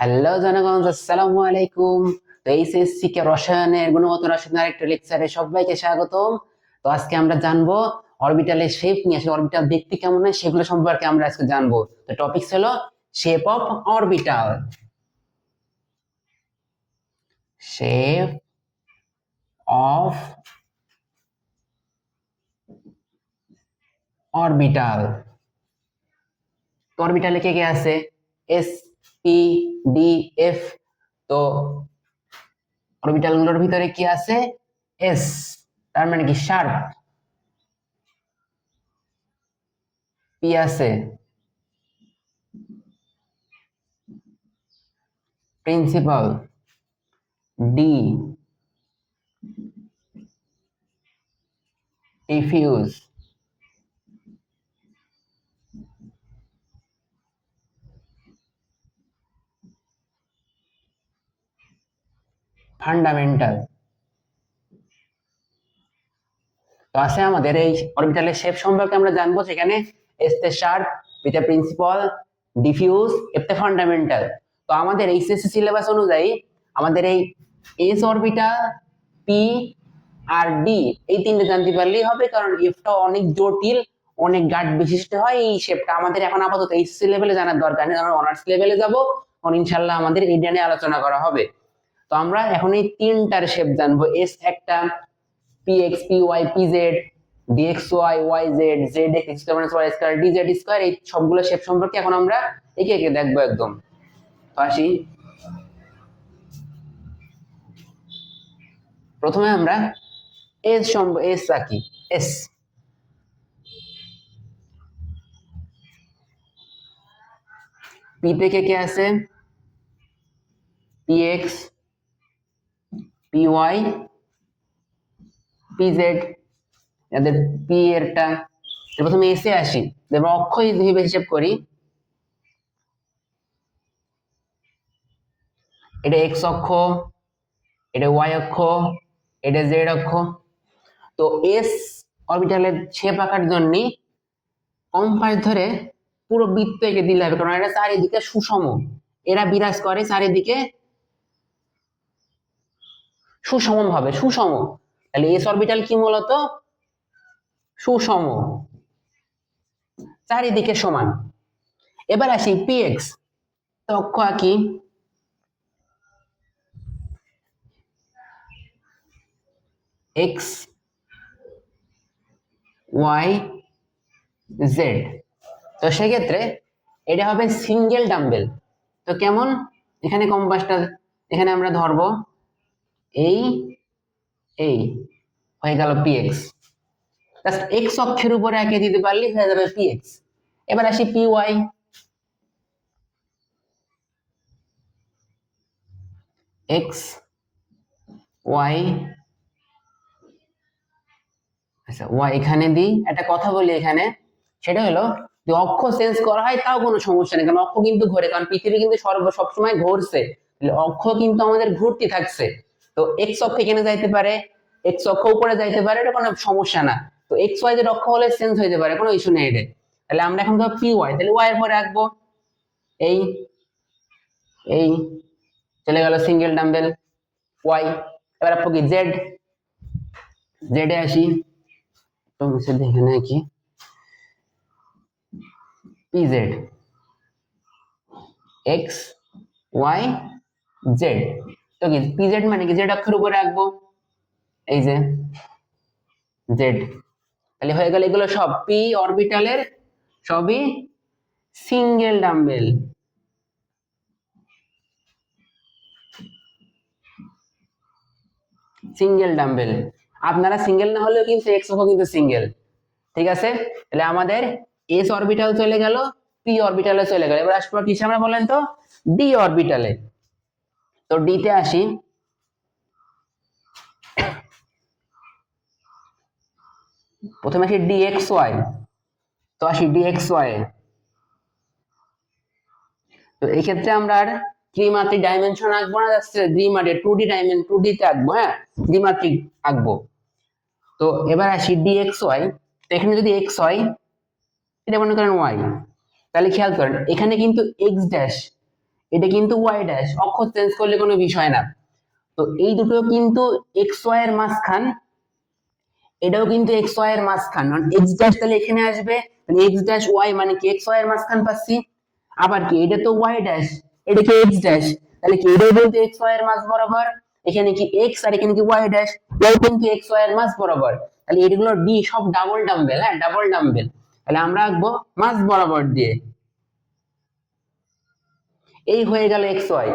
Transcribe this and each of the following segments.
Hello জনগণ আসসালামু আলাইকুম তো এইচএসসি কে রসায়নের গুণগত রসায়নের একটা লেকচারে সবাইকে স্বাগতম। তো আজকে আমরা জানব অরবিটালের শেপ নিয়ে, আসলে অরবিটাল দেখতে কেমন হয় সেগুলো সম্পর্কে আমরা আজকে জানব। তো টপিক হলো shape of orbital shape of orbital অরবিটালে কে কে আছে? এস পি ডি এফ তো অরবিটালগুলোর ভিতরে কি আছে? এস তার মানে কি শার্প পি আছে। প্রিন্সিপাল ডি ডিফিউজ ফান্ডামেন্টাল তো আছে আমাদের এই অরবিটালের শেপ সম্পর্কে আমরা জানব, সেখানে এস তে শার্প বিতে প্রিন্সিপাল, ডিফিউজ এফতে ফান্ডামেন্টাল তো আমাদের এইচএসসি সিলেবাস অনুযায়ী আমাদের এই এস অরবিটাল পি আর ডি এই তিনটে জানতে পারলেই হবে, কারণ এফটা অনেক জটিল, অনেক গাঢ় বিশিষ্ট হয় এই শেপটা আমাদের এখন আপাতত এইচএসসি লেভেলে জানার দরকার নেই আমরা অনার্স লেভেলে যাব ইনশাল্লাহ আমাদের এই নিয়ে আলোচনা করা হবে। তো আমরা এখন এই তিনটার শেপ জানব। এস একটা P X P Y P Z D X Y Y Z Z X square minus Y square D Z square এই সবগুলো শেপ সম্পর্কে এখন আমরা একে একে দেখব একদম। তো আসি। প্রথমে আমরা এস সম্প এস রাখি এস পি থেকে কে আছে P X P Y P Z এদের পি এরটা এর প্রথমে এসে আসি। এবার অক্ষ হিসেবে হিসেব করি। এটা এক্স অক্ষ, এটা ওয়াই অক্ষ, এটা জেড অক্ষ। তো এস অরবিটালের ছেপ আঁকার জন্য কম্পাস ধরে পুরো বৃত্ত দিলে হবে, কারণ এটা চারিদিকে সুষম। এরা বিরাজ করে চারিদিকে সুষম ভাবে, সুষম। তাহলে এস অরবিটাল কি মূলত? সুষম। চারিদিকে সমান। এবার আসি পিএক্স তো অক্ষ আঁকি এক্স ওয়াই জেড তো সেক্ষেত্রে এটা হবে সিঙ্গেল ডাম্বেল তো কেমন? এখানে কম্পাসটা এখানে আমরা ধরবো। এই এই হয়ে গেল পিএক্স জাস্ট এক্স অক্ষের উপরে একে দিতে পারলে হয়ে যাবে পিএক্স এবার আসি পি ওয়াই এক্স ওয়াই আচ্ছা ওয়াই এখানে দিই। একটা কথা বলি এখানে। সেটা হলো যে অক্ষ চেঞ্জ করা হয়, তাও কোনো সমস্যা নেই, কারণ অক্ষ কিন্তু ঘোরে, কারণ পৃথিবী কিন্তু সর্ব, সবসময় ঘুরছে। অক্ষ কিন্তু আমাদের ঘুরতে থাকছে। তো এক্স অক্ষ এখানে যাইতে পারে এক্স অক্ষ উপরে যাইতে পারে, এটা কোনো সমস্যা না। তো এক্স ওয়াই যে অক্ষ হলে চেঞ্জ যেতে পারে, কোনো ইস্যু নেই এটা তাহলে আমরা এখন ধর পি ওয়াই তাহলে ওয়াই এর পরে রাখব এই এই, চলে গেল সিঙ্গেল ডাম্বেল ওয়াই এবার আপনি কি জেড জেডে আসি, তো মিশে দেখে নেয় কি P Z X Y Z তো কি পি জেড মানে কি? জেড অক্ষের উপরে রাখব। এই যে জেড তাহলে হয়ে গেল এগুলো সব। পি অরবিটালের সবই সিঙ্গেল ডাম্বেল সিঙ্গেল ডাম্বেল আপনারা সিঙ্গেল না হলেও কিন্তু এক্স অক্ষ কিন্তু সিঙ্গেল ঠিক আছে? তাহলে আমাদের এস অরবিটাল চলে গেল পি অরবিটালে চলে গেল। এবার আসব কিসে আমরা বলেন তো? ডি অরবিটালে তো ডি তে আসি। প্রথমে আসি ডি এক্স ওয়াই তো আসি ডি এক্স ওয়াই তো এই ক্ষেত্রে আমরা আর ত্রিমাত্রিক ডাইমেনশন আঁকবো না দ্বিমাত্রিক টু ডি ডাইমেন টু ডি তে আঁকবো হ্যাঁ? দ্বিমাত্রিক আঁকবো। তো এবার আসি ডি এক্স ওয়াই তো এখানে যদি এক্স হয় এটা মনে করেন ওয়াই তাহলে খেয়াল করেন, এখানে কিন্তু এক্স ড্যাশ এটা কিন্তু ওয়াই ড্যাশ অক্ষর চেঞ্জ করলে কোনো বিষয় না। তো এই দুটো কিন্তু এক্স ওয়াই এর মাঝখান, এটাও কিন্তু এক্স ওয়াই এর মাঝখান। কারণ এক্স ড্যাশ তাহলে এখানে আসবে, তাহলে এক্স ড্যাশ ওয়াই মানে কি এক্স ওয়াই এর মাঝখান পাচ্ছি? আবার কি, এটা তো ওয়াই ড্যাশ এটা কি এক্স ড্যাশ তাহলে কি, এটাও কিন্তু এক্স ওয়াই এর মাঝ বরাবর, এখানে কি এক্স আর এখানে কি ওয়াই ড্যাশ ওয়াই কিন্তু এক্স ওয়াই এর মাঝ বরাবর। তাহলে এগুলো ডি সব ডাবল ডাম্বেল হ্যাঁ ডাবল ডাম্বেল তাহলে আমরা আঁকবো মাঝ বরাবর দিয়ে। এই হয়ে গেল X Y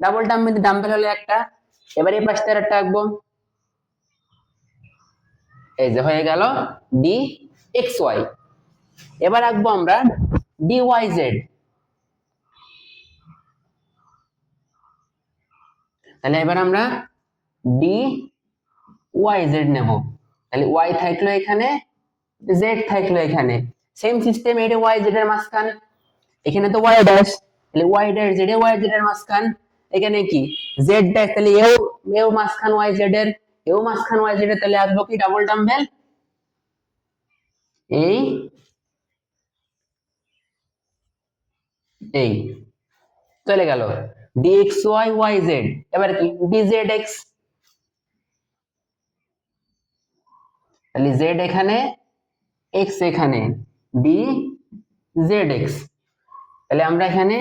double dumbbell dumbbell হলো একটা, এবার এই পাশে একটা আঁকবো। এই যে হয়ে গেল ডি এক্স ওয়াই এবার আঁকবো আমরা ডি ওয়াই জেড তাহলে এবার আমরা ডি ওয়াই জেড নেব। তাহলে ওয়াই থাকল এখানে জেড থাকল এখানে। সেম সিস্টেম এটা ওয়াই জেড এর মাঝখান। এখানে তো ওয়াই ড্যাশ তাহলে ওয়াই ড্যাশ জেড এ ওয়াই জেড এর মাঝখান, এখানে কি? জেড ড্যাশ তাহলে এও এও মাঝখান ওয়াই জেড এর, এও মাঝখান ওয়াই জেড এর, তাহলে আসব কি? ডাবল ডাম্বেল এই এই, চলে গেল। ডিএক্স ওয়াই ওয়াই জেড এবার কি? ডিজেড এক্স তাহলে জেড এখানে এক্স এখানে ডি জেড এক্স তাহলে আমরা এখানে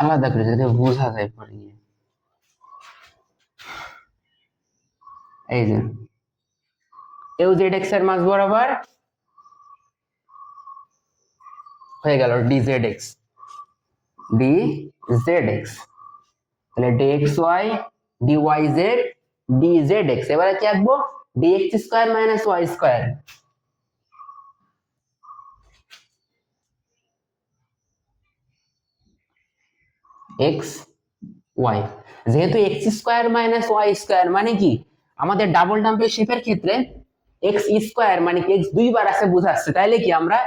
আলাদা করে যাতে বোঝা যায় পরে এই যে। এও জেড এক্সের মাঝ বরাবর হয়ে গেল D Z X. D Z X. তাহলে D X Y, D Y Z, D Z X. এবারে কি আঁকবো? D X square minus Y square. X Y যেহেতু X square minus Y square মানে কি? আমাদের ডাবল ডাম্পের শেপের ক্ষেত্রে এক্স স্কোয়ার মানে কি? এক্স দুইবার আছে বোঝাচ্ছে তাইলে কি আমরা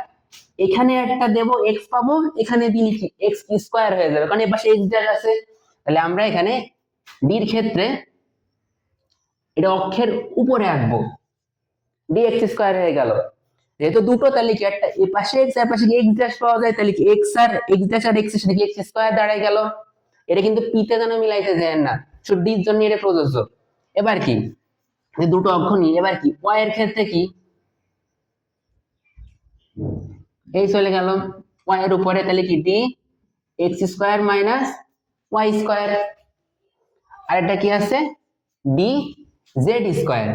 এখানে একটা দেব এক্স পাবো, এখানে দিলে কি? এক্স স্কোয়ার হয়ে যাবে। কারণ এর পাশে এক্স ড্যাশ আছে। তাহলে আমরা এখানে ডির ক্ষেত্রে এটা অক্ষের উপরে আঁকবো। ডি এক্স স্কোয়ার হয়ে গেল। যেহেতু দুটো, তাহলে কি একটা এ পাশে এক্স আর পাশে এক্স ড্যাশ পাওয়া যায়, তাহলে কি এক্স আর এক্স ড্যাশ আর এক্সের সাথে এক্স স্কোয়ার দাঁড়ায় গেল? এটা কিন্তু পিতে যেন মিলাইতে যায় না। শুধু ডির জন্য এটা প্রযোজ্য। এবার কি? যে দুটো অক্ষ নিয়ে, এবার কি? ওয়াই এর ক্ষেত্রে কি? এই চলে গেল। ওয়াই এর উপরে, তাহলে কি D X square minus Y square আর এটা কি আছে? ডি জেড স্কোয়ার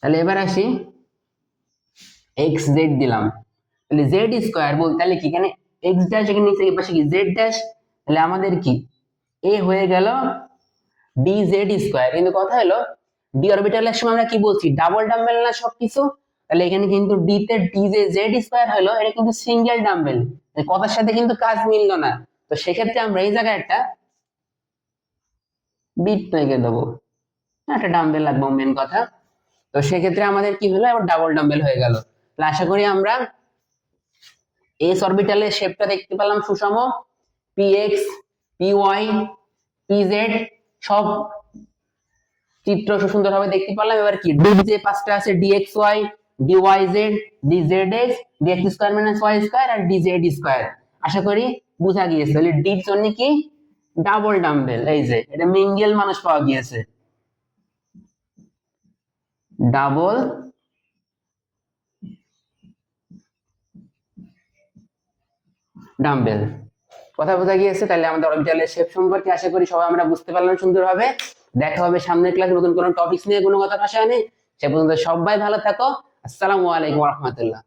তাহলে এবার আসি। এক্স জেড দিলাম। তাহলে জেড স্কোয়ার বল তাহলে কি এখানে এক্স ড্যাশ এখানে নিচে পাশে কি জেড ড্যাশ তাহলে আমাদের কি? এ হয়ে গেল ডি জেড স্কোয়ার কিন্তু কথা হলো ডি অরবিটালের সময় আমরা কি বলছি? ডাবল ডাম্বেল না সবকিছু? তাহলে এখানে কিন্তু ডি তে ডি যে জেড স্কোয়ার হলো, এটা কিন্তু সিঙ্গেল ডাম্বেল কথার সাথে কিন্তু কাজ মিললো না। তো সেক্ষেত্রে আমরা এই জায়গায় একটা বিট তৈরি দেবো। একটা ডাম্বেল লাগবো মেন কথা। তো সেক্ষেত্রে আমাদের কি হলো? এবার ডাবল ডাম্বেল হয়ে গেল। আশা করি আমরা এস অরবিটালের শেপটা দেখতে পেলাম সুষম। P X P Y P Z সব চিত্র সুন্দরভাবে দেখতে পেলাম এবার কি? ডি যে পাঁচটা আছে D X Y D Y Z D Z X D X square minus Y square আর ডি জেড স্কোয়ার আশা করি বোঝা গিয়েছে। তাহলে ডির জন্য কি? ডাবল ডাম্বেল এই যে, এটা মিঙ্গেল মানুষ পাওয়া গিয়েছে। Double dumbbell. কথা বোঝা গিয়েছে? তাহলে আমাদের অরবিটালের শেপ সম্পর্কে আশা করি সবাই আমরা বুঝতে পারলাম সুন্দরভাবে। দেখা হবে সামনের ক্লাসে নতুন কোনো টপিকস নিয়ে, কোনো কথা ভাষা নেই সে পর্যন্ত সবাই ভালো থাকো। আসসালামু আলাইকুম রহমতুল্লাহ।